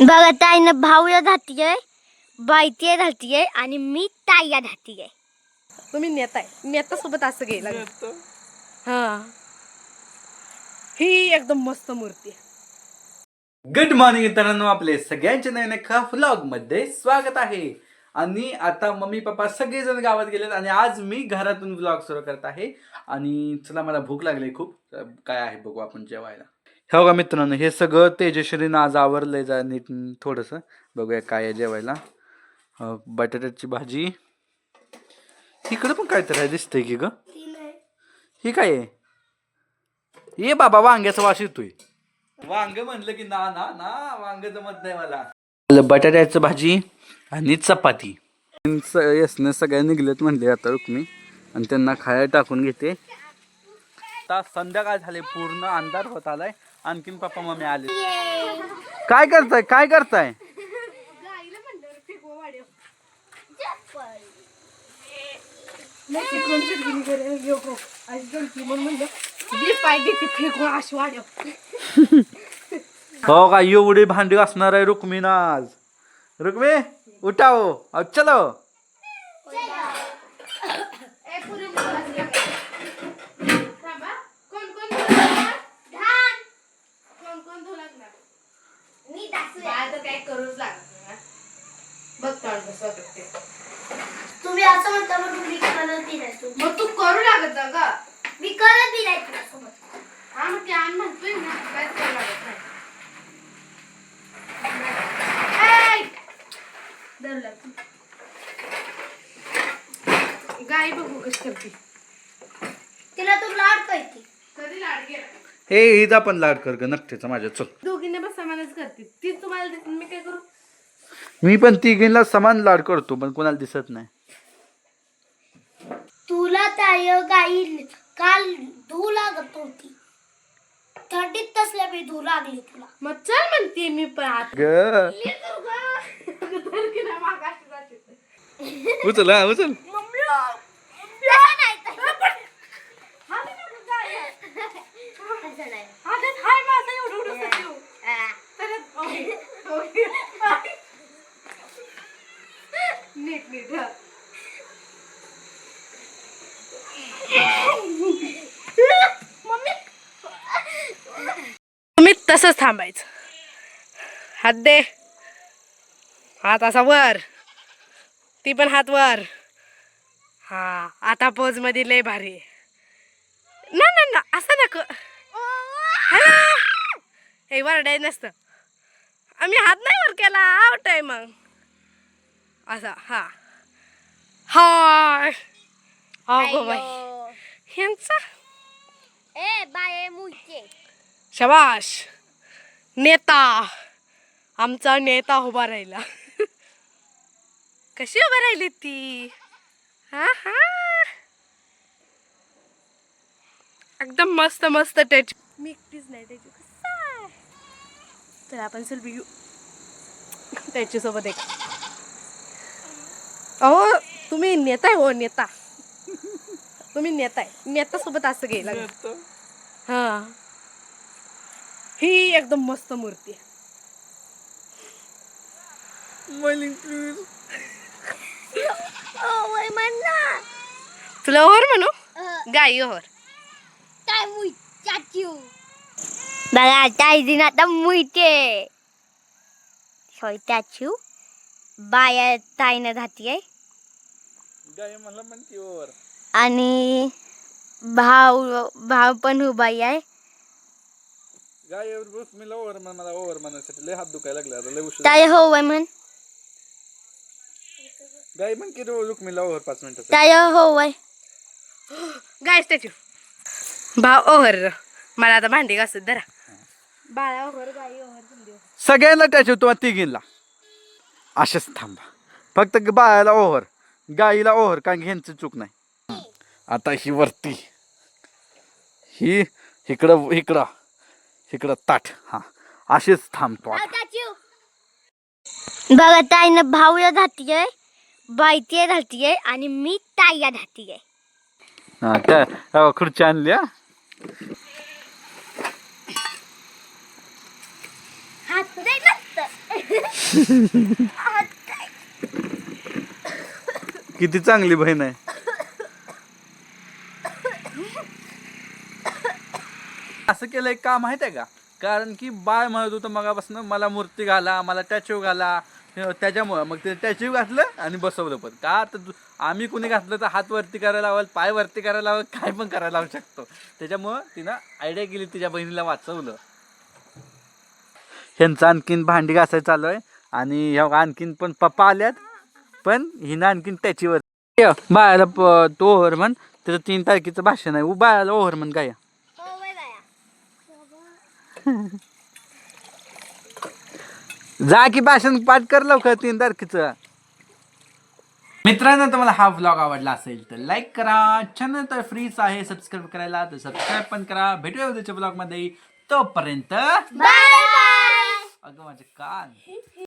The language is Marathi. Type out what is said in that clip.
बघा ताईनं भाऊया धातीये बायतीये धातीये आणि मी ताईया धातीये तुम्ही नेताय नेता सोबत असं गेला हा. ही एकदम मस्त मूर्ती आहे. गुड मॉर्निंग मित्रांनो आपले सगळ्यांचे नवीन एका व्लॉगमध्ये स्वागत आहे. आणि आता मम्मी पप्पा सगळेजण गावात गेलेत आणि आज मी घरातून व्लॉग सुरू करत आहे. आणि चला मला भूक लागली खूप. काय आहे बघू आपण जेवायला. हो का मित्रांनो हे सगळं तेजश्वरीनं आज आवरलंय जा नीट थोडंसं. बघूया काय आहे जेवायला. अं, बटाट्याची भाजी. इकडं पण काहीतरी आहे दिसतंय की ग? ही काय आहे? ये बाबा वांग्याचा वास येतोय. वांग म्हणलं की ना ना ना वांग जमत नाही मला. बटाट्याचं भाजी आणि चपाती. यसनं सगळ्या निघलेत म्हणले आता रुक्मी. आणि त्यांना खायला टाकून घेते. आता संध्याकाळ झाले पूर्ण अंधार होत आलाय. आणखीन पप्पा मम्मी आले. काय करताय? काय करताय. हो का? एवढी भांडी असणार आहे रुक्मीन आज. रुक्मी उठाओ अब चलो थांबा. कोण कोण धुवू लागणार? कोण कोण धुवू लागणार? बाळ तर काय करूच लागत नाही, हा. बघ तोंड कसं वाटतं ते. तुम्ही असं म्हणता म्हणून मी करत बी नाही. मग तू करू लागत जा ग. मी करत बी नाही तुझ्यासोबत. हा मग ते आण म्हणतोय ना काय करू लागत नाही. ऐ! गाई बघू कशी करते. तिला तू लाड पाहिजे कधी लाड गेला हे हिचा पण लाड कर ग नक्कीच माझ्या. चल. समानच करते? ती तुम्हाला देते, मी काय करू? मी पण तिघींना समान लाड करतो पण कोणाला दिसत नाही. तुला ताय गाई काल धू लागत होती. थंडीत तसल्या बी धू लागली तुला. मग चल म्हणते मी पण आत. ग. उचल हा उचल. एवढं एवढं सजीव. परत ओके, ओके. नीट नीट हा. तुम्ही तसंच थांबायचं. हात दे. हात असा वर. ती पण हात वर. हा आता पोजमध्ये लय भारी. ना ना ना असं नको. हे वरडाय नसतं. आम्ही हात नाही वर केला आउट आहे मग. असा हा. हाय. अगो बाई. ह्यांचा? ए बाय मुचे शबाश. नेता. आमचा नेता उभा राहिला. कशी उभा राहिली ती? हा हा. एकदम मस्त मस्त टच मी एकटीच नाही कसा आहे? तर आपण सेल्फी घेऊ. त्याच्यासोबत एक. अहो तुम्ही नेता आहे हो नेता. तुम्ही नेता आहे. नेता सोबत असं गेला हा. ही एकदम मस्त मूर्ती आहे. तुला ओहर म्हणू? गाई ओहर. काय मुई? चाचू. बघा ताई दिन आता मुईते होय चाचू. बाया ताईनं गाय मला म्हणते वर आणि भाऊ भाव पण उभा आहे. गाय रुक्मीला ओव्हर म्हण मला ओव्हर म्हणण्यासाठी लय हात दुखायला लागले. आता लय उशीर ताई हो वय म्हण? गाय म्हण की रुक्मीला ओव्हर पाच मिनिटाचा ताई हो वय? गाय स्टॅच्यू भाव ओहर मला आता भांडी घासत धरा. बाळा ओहर गाई ओहर तुमची ओहर. सगळ्यांना टॅच होतो तिघींना. असेच थांबा. फक्त बायाला ओव्हर गाईला ओव्हर कारण की ह्यांची चूक नाही. आता ही वरती. ही इकडं इकडं. इकडं ताट हा. असेच थांबतो बघा ताईनं भाऊया घातलीये बायतीये घातलीये आणि मी ताईया घातलीये. हा त्या खुर्ची आणली हा. किती चांगली बहीण आहे. असं केलंय काम माहिती आहे का? कारण की बाळ म्हणत होतं मगापासून मला मूर्ती घाला मला टॅच्यू घाला. त्याच्यामुळं. मग ते टॅच्यू घातलं आणि बसवलं पण का तर आम्ही कुणी घातलं तर हात वरती करायला लावाल पाय वरती करायला लावाल काय पण करायला लावू शकतो. त्याच्यामुळं तिनं आयडिया केली तिच्या बहिणीला वाचवलं. ह्यांचं आणखीन भांडी घासायचं चालू आहे आणि ह्या आणखीन पण पप्पा आल्यात. पण हिनं आणखीन त्याचीवर वर बाळाला तो ओव्हरमन म्हण त्याचं तीन तारखेचं भाषण आहे. उ बाळाला ओव्हरमन म्हण काय जा की भाषण पाठ कर लवकर तीन तारखेचं. मित्रांनो तुम्हाला हा व्लॉग आवडला असेल तर लाईक करा. चॅनल तर फ्रीच आहे. सबस्क्राईब करायला तर सबस्क्राईब पण करा. भेटूया उद्याच्या ब्लॉगमध्ये. तोपर्यंत बाय बाय अगं माझे कान.